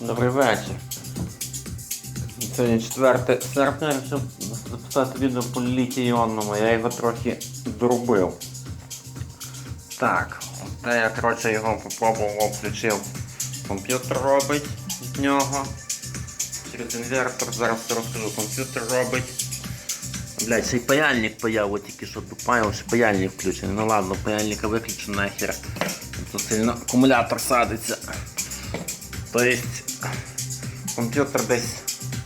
Добрий вечір. Сьогодні 4 серпня я записати відео по літій іонному, я його трохи доробив. Так, те я коротше його попробував, включив. Комп'ютер робить з нього. Через інвертор, зараз розкажу, комп'ютер робить. Блять, ще й паяльник появив, тільки що тупаю, ще паяльник включений. Ну ладно, паяльника виключу нахер. Тут сильно акумулятор садиться. Тобто комп'ютер десь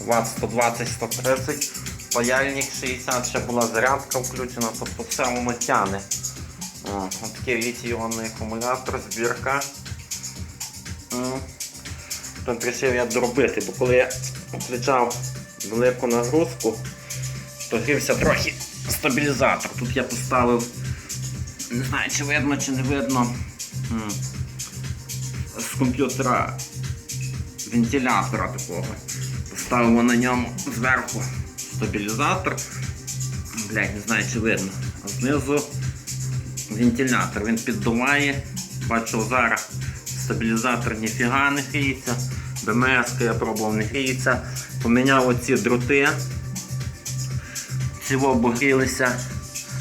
Вт 120-130, паяльник 60, ще була зарядка включена, тобто все воно тяне. Ось такий літій-іонний акумулятор, збірка. Тут вирішив я доробити, бо коли я включав велику нагрузку, то грівся трохи стабілізатор. Тут я поставив, не знаю чи видно чи не видно, з комп'ютера вентилятора такого. Поставимо на ньому зверху стабілізатор. Блять, не знаю чи видно. А знизу вентилятор. Він піддуває. Бачу зараз стабілізатор ніфіга не гріється. БМС я пробував не гріється. Поміняв оці дроти. Ці обогрілися.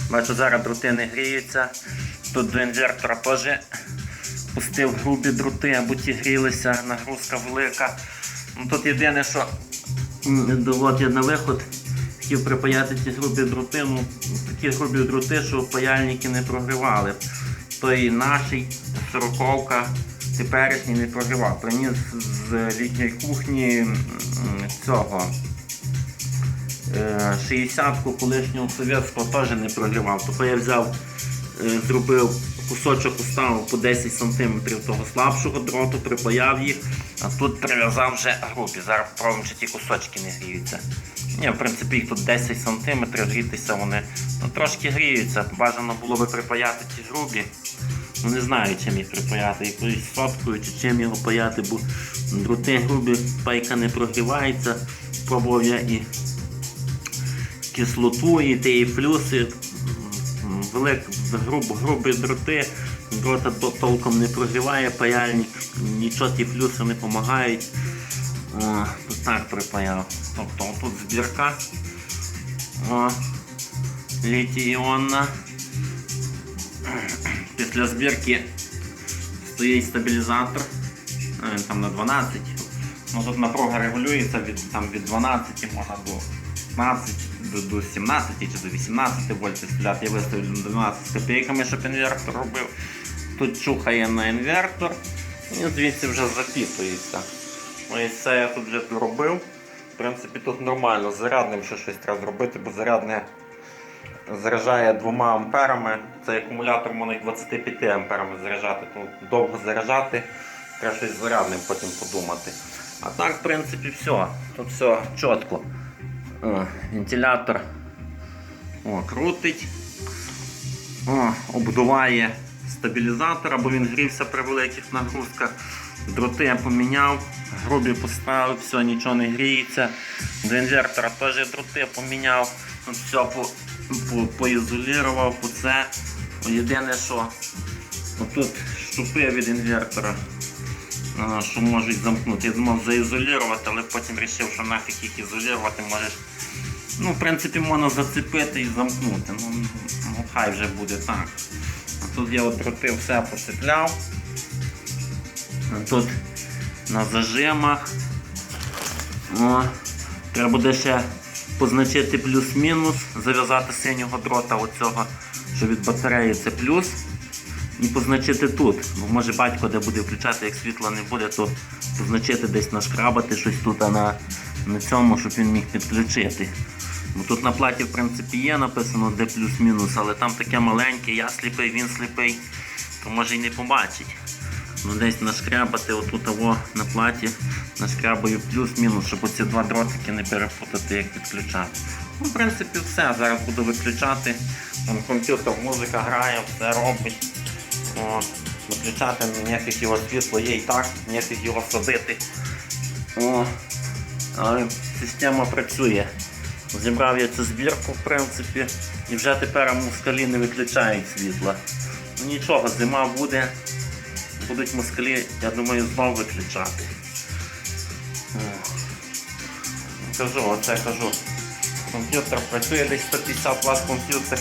Бачу, зараз дроти не гріються. Тут до інвертора теж пустив грубі дроти, або ті грілися, нагрузка велика. Ну, Тут єдине, що от я на виход хотів припаяти ці грубі дроти, ну такі грубі дроти, що паяльники не прогрівали. Той наший сороковка теперішній не прогрівав. Приніс з літньої кухні цього. Е, 60-ку колишнього совєтського теж не прогрівав. Тобто я взяв, е, зробив кусочок уставив по 10 см того слабшого дроту, припаяв їх, а тут прив'язав вже грубі. Зараз попробуємо, чи ті кусочки не гріються. Ні, в принципі, їх тут 10 см, грітися вони ну, трошки гріються. Бажано було би припаяти ті грубі. Ну не знаю, чим їх припаяти, якоюсь соткою чи чим його паяти, бо дроти грубі, пайка не прогрівається. Пробував я і кислоту, і ті флюси, м, велик, груб, грубі дроти, дрота то- толком не прогріває паяльник, нічого ті флюси не допомагають. О, так припаяв. Тобто тут збірка. О, літій-іонна. Після збірки стоїть стабілізатор. Він там на 12. Ну, тут напруга регулюється від, там, від 12 можна до 15 до, до 17 чи до 18 вольт стріляти. Я виставив на 12 з копійками, щоб інвертор робив. Тут чухає на інвертор і звідси вже запітується. Ось це я тут вже робив. В принципі, тут нормально, з зарядним ще щось треба зробити, бо зарядне заряджає 2 амперами. Цей акумулятор можна й 25 амперами заряджати. Тут довго заряджати, треба щось зарядним потім подумати. А так, в принципі, все. Тут все чітко. О, вентилятор о, крутить, о, обдуває стабілізатор, бо він грівся при великих нагрузках. Дроти я поміняв, грубі поставив, все, нічого не гріється. До інвертора теж дроти поміняв, все по, по, поізолірував, по це. Єдине, що отут штупи від інвертора, що можуть замкнути. Я думав заізолювати, але потім вирішив, що нафіг їх ізолювати можеш. Ну, в принципі, можна зацепити і замкнути. Ну, ну хай вже буде так. А тут я от дроти все поцепляв. А Тут на зажимах. О, треба буде ще позначити плюс-мінус, зав'язати синього дрота оцього, що від батареї це плюс. І позначити тут. Бо може батько де буде включати, як світла не буде, то позначити десь нашкрабати щось тут а на, на цьому, щоб він міг підключити. Бо тут на платі в принципі є написано де плюс-мінус, але там таке маленьке, я сліпий, він сліпий, то може й не побачить. Ну десь нашкрябати отут того на платі, нашкрябаю плюс-мінус, щоб оці два дротики не перепутати, як підключати. Ну, в принципі, все. Зараз буду виключати. Там комп'ютер, музика грає, все робить. О, виключати ніяких його світло є і так, ніяких його садити. О, але система працює. Зібрав я цю збірку, в принципі, і вже тепер москалі не виключають світла. Ну нічого, зима буде, будуть москалі, я думаю, знову виключати. Кажу, оце кажу. Комп'ютер працює десь 150 Вт комп'ютер.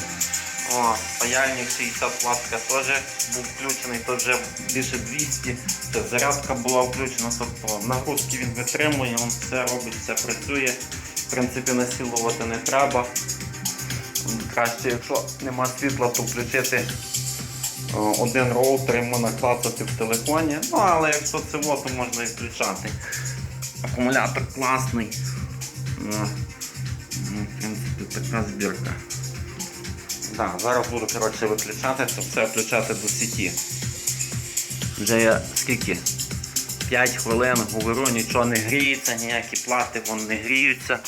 О, паяльник 60 Вт теж був включений, то вже більше 200. Це зарядка була включена, тобто нагрузки він витримує, він все робить, все працює. В принципі, насилувати не треба. Краще, якщо нема світла, то включити один роутер і можна клацати в телефоні. Ну, але якщо це то можна і включати. Акумулятор класний. Ну, ну, в принципі, така збірка. Да, зараз буду коротше, виключати, це все включати до сіті. Вже я скільки? 5 хвилин говорю, нічого не гріється, ніякі плати вон не гріються,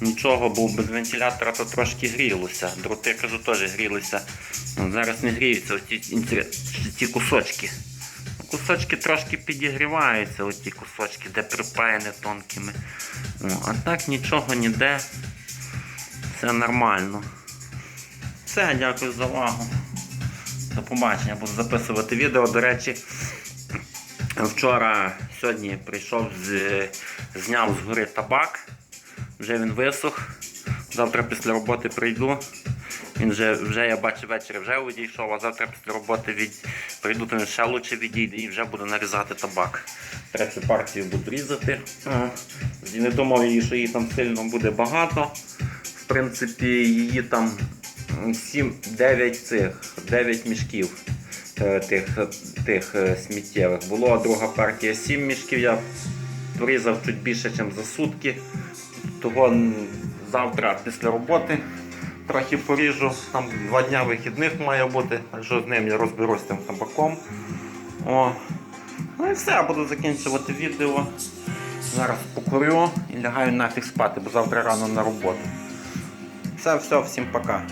нічого, бо без вентилятора то трошки грілося. Дроти, кажу, теж грілися. Ну, Зараз не гріються інтер- ці кусочки. Кусочки трошки підігріваються, оті кусочки, де припаяні тонкими. О, а так нічого ніде. Все нормально. Все, дякую за увагу. До побачення, буду записувати відео. До речі, вчора, сьогодні прийшов, з, зняв з гори табак. Вже він висох. Завтра після роботи прийду. Він вже, вже я бачу ввечері вже відійшов, а завтра після роботи від... прийду, то він ще лучше відійде і вже буду нарізати табак. Третю партію буду різати. Не думав її, що її там сильно буде багато. В принципі, її там 7-9 цих, 9 мішків е, тих, тих е, сміттєвих. Було друга партія 7 мішків. Я порізав чуть більше, ніж за сутки. Того завтра після роботи трохи поріжу. Там два дня вихідних має бути, так що з ним я розберусь тим табаком. О. Ну і все, я буду закінчувати відео. Зараз покурю і лягаю нафіг спати, бо завтра рано на роботу. Все, все, всім пока.